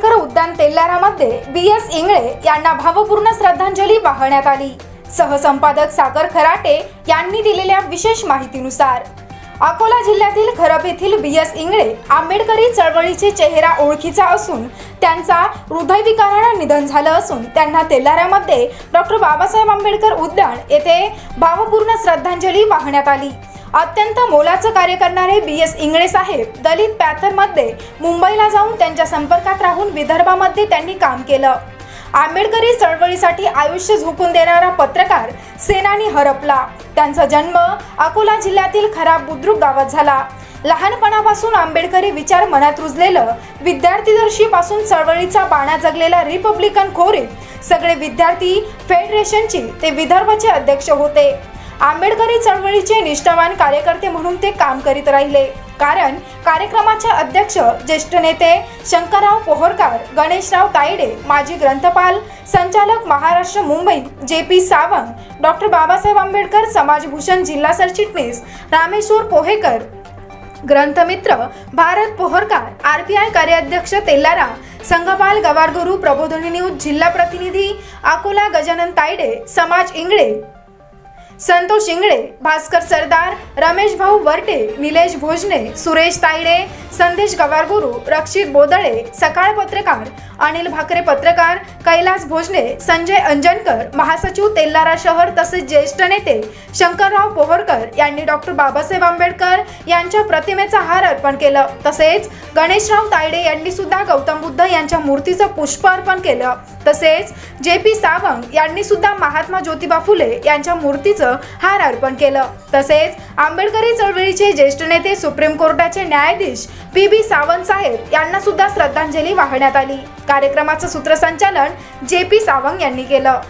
आंबेडकर उद्यान तेल्लारामध्ये बी एस इंगळे यांना भावपूर्ण श्रद्धांजली वाहण्यात आली. सहसंपादक सागर खराटे यांनी दिलेल्या विशेष माहितीनुसार अकोला जिल्ह्यातील खरब येथील बी एस इंगळे आंबेडकरी चळवळीचे चेहरा ओळखीचा असून त्यांचा हृदयविकारानं निधन झालं असून त्यांना तेल्लाऱ्यामध्ये डॉक्टर बाबासाहेब आंबेडकर उद्यान येथे भावपूर्ण श्रद्धांजली वाहण्यात आली. अत्यंत मोलाचं कार्य करणारे बी एस इंगळे साहेब दलित पॅथरमध्ये मुंबईला जाऊन त्यांच्या संपर्कात राहून विदर्भामध्ये त्यांनी काम केलं. आंबेडकरी चळवळीसाठी आयुष्य झोकून देणारा पत्रकार सेनानी हरपला. त्यांचा जन्म अकोला जिल्ह्यातील खराब बुद्रुक गावात झाला. लहानपणापासून आंबेडकरी विचार मनात रुजलेलं विद्यार्थीदर्शीपासून चळवळीचा बाणा जगलेला रिपब्लिकन खोरीत सगळे विद्यार्थी फेडरेशनचे ते विदर्भाचे अध्यक्ष होते. आंबेडकरी चळवळीचे निष्ठावान कार्यकर्ते म्हणून ते काम करीत राहिले. कारण कार्यक्रमाचे अध्यक्ष ज्येष्ठ नेते शंकरराव पोहरकार गणेशराव तायडे माजी ग्रंथपाल संचालक Maharashtra Mumbai J P Sawant doctor Babasaheb Ambedkar समाजभूषण जिल्हा सरचिटणीस Rameshwar Pohekar ग्रंथमित्र Bharat Poharkar R P I कार्याध्यक्ष तेल्लारा संघपाल गवारगुरू प्रबोधिनी न्यूज जिल्हा प्रतिनिधी अकोला गजानन तायडे समाज इंगळे संतोष इंगळे भास्कर सरदार रमेश भाऊ वर्टे निलेश भोजने सुरेश तायडे संदेश गवारगुरू रक्षित बोदळे सकाळ पत्रकार अनिल भाकरे पत्रकार कैलास भोजने संजय अंजनकर महासचिव तेल्लारा शहर तसेच ज्येष्ठ नेते शंकरराव पोहरकर यांनी डॉक्टर बाबासाहेब आंबेडकर यांच्या प्रतिमेचा हार अर्पण केलं. तसेच गणेशराव तायडे यांनी सुद्धा गौतम बुद्ध यांच्या मूर्तीचं पुष्प अर्पण केलं. तसेच जे पी सावंत यांनी सुद्धा महात्मा ज्योतिबा फुले यांच्या मूर्तीचं हार अर्पण केलं. तसेच आंबेडकरी चळवळीचे ज्येष्ठ नेते सुप्रीम कोर्टाचे न्यायाधीश पी बी सावंत साहेब यांना सुद्धा श्रद्धांजली वाहण्यात आली. कार्यक्रमाचं सूत्रसंचालन जे पी सावंत यांनी केलं.